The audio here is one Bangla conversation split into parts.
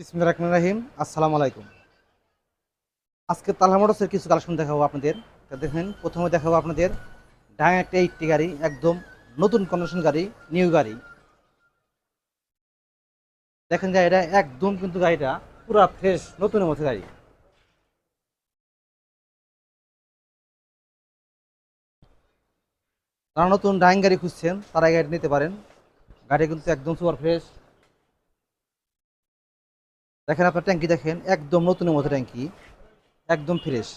রহিম। আসসালামু আলাইকুম। আজকে তালহা মোটরসের কিছু কালেকশন দেখাবো আপনাদের। দেখেন, প্রথমে দেখাবো আপনাদের ডাং একটা এইটটি গাড়ি, একদম নতুন কন্ডিশন গাড়ি নিউ গাড়ি। দেখেন গাড়িটা একদম কিন্তু গাড়িটা পুরা ফ্রেশ নতুনের মতো গাড়ি। যারা নতুন ডাইং গাড়ি খুঁজছেন, তারা গাড়ি নিতে পারেন। গাড়ি কিন্তু একদম সুপার ফ্রেশ দেখেন আপনার ট্যাঙ্কি দেখেন, একদম নতুনের মতো ট্যাঙ্কি, একদম ফ্রেশ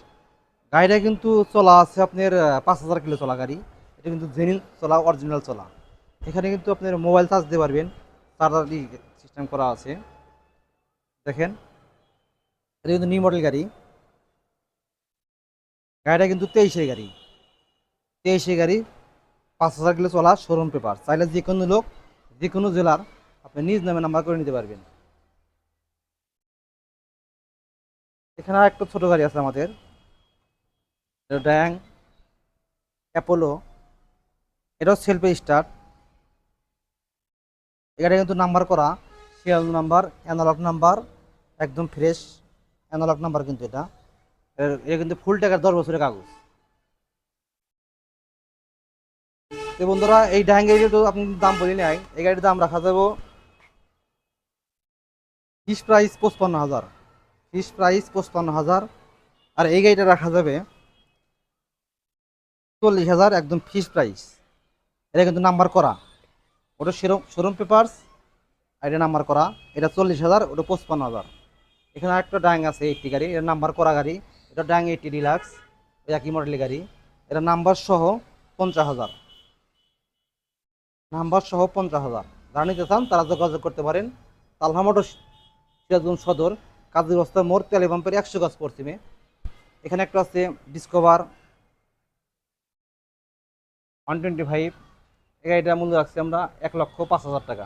গাড়িটা কিন্তু চলা আছে আপনার পাঁচ হাজার কিলো চলা গাড়ি। এটা কিন্তু জেনিল চলা অরিজিনাল চলা। এখানে কিন্তু আপনার মোবাইল চার্জ দিতে পারবেন চার্জার সিস্টেম করা আছে। দেখেন, এটা কিন্তু নিউ মডেল গাড়ি। গাড়িটা কিন্তু তেইশে গাড়ি। তেইশে গাড়ি, পাঁচ হাজার কিলো চলা শোরুম পেপার চাইলে যে কোনো লোক, যে কোনো জেলার, আপনি নিজ নামে নাম্বার করে নিতে পারবেন। এখানে আর একটা ছোট গাড়ি আছে আমাদের। ড্যাং, অ্যাপোলো, এটাও সেলফে স্টার্ট এখানে কিন্তু নাম্বার করা সিরিয়াল নাম্বার অ্যানালগ নাম্বার, একদম ফ্রেশ অ্যানালগ নাম্বার কিন্তু এটা। এটা কিন্তু ফুল টাকার দশ বছরের কাগজ। তো বন্ধুরা, এই ড্যাং গাড়ির তো আপনি দাম বলি নাই, এই গাড়ির দাম রাখা যাব ফিস প্রাইস পঁচপান্ন হাজার। ফিস প্রাইস পঁচপান্ন হাজার। আর এই গাড়িটা রাখা যাবে চল্লিশ হাজার একদম ফিস প্রাইস এটা কিন্তু নাম্বার করা। ওটা শোরুম শোরুম পেপার্স আর এটা নাম্বার করা। এটা চল্লিশ হাজার, ওটা পঁচপান্ন হাজার। এখানে একটা ডাং আছে এইটটি গাড়ি, এটা নাম্বার করা গাড়ি। এটা ডাং এইটটি ডিলাক্স একই মডেলের গাড়ি। এটা নাম্বার সহ পঞ্চাশ হাজার। নাম্বার সহ পঞ্চাশ হাজার। যারা নিতে চান তারা যোগাযোগ করতে পারেন। তালহা মোটর সদর। কাজী রাস্তা মোড় তেলে পাম্পের একশো গাছ পশ্চিমে এখানে একটা আছে ডিসকভার ওয়ান টোয়েন্টি ফাইভ এই গাড়িটার মূল্য রাখছি আমরা এক লক্ষ পাঁচ হাজার টাকা।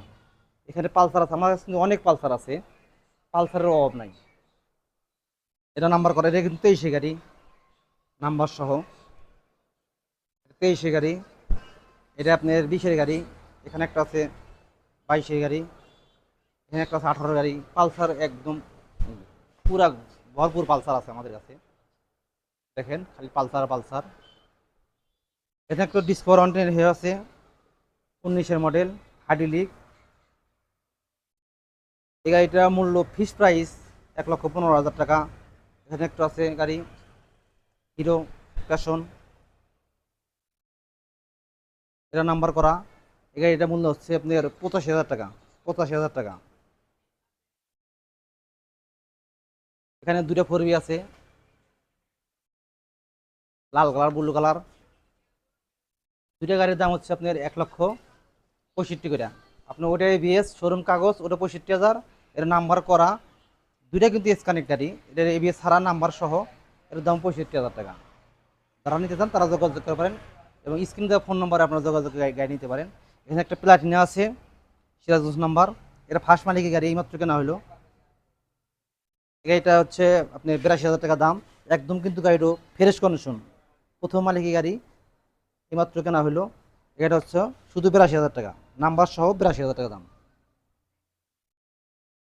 এখানে পালসার আছে আমার কাছে অনেক পালসার আছে। পালসারের অভাব নাই। এটা নাম্বার করে, এটা কিন্তু তেইশে গাড়ি। নাম্বার সহ। তেইশে গাড়ি। এটা আপনার বিশের গাড়ি। এখানে একটা আছে বাইশের গাড়ি। এখানে একটা আছে আঠারো গাড়ি। পালসার একদম পুরা ভরপুর পালসার আছে আমাদের কাছে। দেখেন, খালি পালসার পালসার। এখানে একটা ডিসকভার ওয়ান হয়ে আছে, উনিশের মডেল হাডিলিক এই গাড়িটার মূল্য ফিস প্রাইস এক লক্ষ পনেরো হাজার টাকা। এখানে একটা আছে গাড়ি হিরো প্যাশন এটা নাম্বার করা। এই গাড়িটার মূল্য হচ্ছে আপনার পঁচাশি হাজার টাকা, পঁচাশি হাজার টাকা। এখানে দুটো ফোর আছে। লাল কালার, ব্লু কালার। দুইটা গাড়ির দাম হচ্ছে আপনার এক লক্ষ পঁয়ষট্টি করে আপনার ওটা এবিএস শোরুম কাগজ, ওটা পঁয়ষট্টি হাজার। এর নাম্বার করা। দুইটা কিন্তু স্কানিক গাড়ি। এটার এবিএস ছাড়া নাম্বার সহ এর দাম পঁয়ষট্টি হাজার টাকা। যারা নিতে চান তারা যোগাযোগ করতে পারেন এবং স্ক্রিন দেওয়া ফোন নম্বরে আপনারা যোগাযোগ গাড়ি নিতে পারেন। এখানে একটা প্লাটিনা আছে সিরাজ নাম্বার। এটা ফার্স্ট মালিকের গাড়ি এইমাত্র কেনা হলো গাড়িটা হচ্ছে আপনি বিরাশি হাজার টাকা দাম, একদম কিন্তু গাড়িটা ফ্রেশ কন্ডিশন প্রথম মালিকের গাড়ি এইমাত্র কেনা হলো এটা হচ্ছে শুধু বিরাশি হাজার টাকা, নাম্বার সহ বিরাশি হাজার টাকা দাম।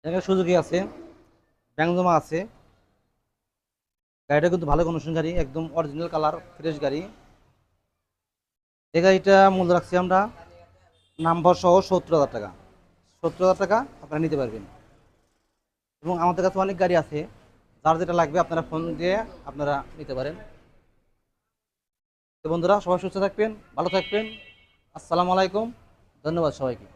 এখানে সুযোগী আছে ব্যাংজমা আছে। গাড়িটা কিন্তু ভালো কন্ডিশন গাড়ি, একদম অরিজিনাল কালার ফ্রেশ গাড়ি। এই গাড়িটা মূল্য রাখছি আমরা নাম্বার সহ সত্তর হাজার টাকা। সত্তর হাজার টাকা আপনারা নিতে পারবেন। এবং আমাদের কাছে অনেক গাড়ি আছে। যার যেটা লাগবে আপনারা ফোন দিয়ে আপনারা নিতে পারেন। বন্ধুরা, সবাই সুস্থ থাকবেন, ভালো থাকবেন। আসসালামু আলাইকুম। ধন্যবাদ সবাইকে।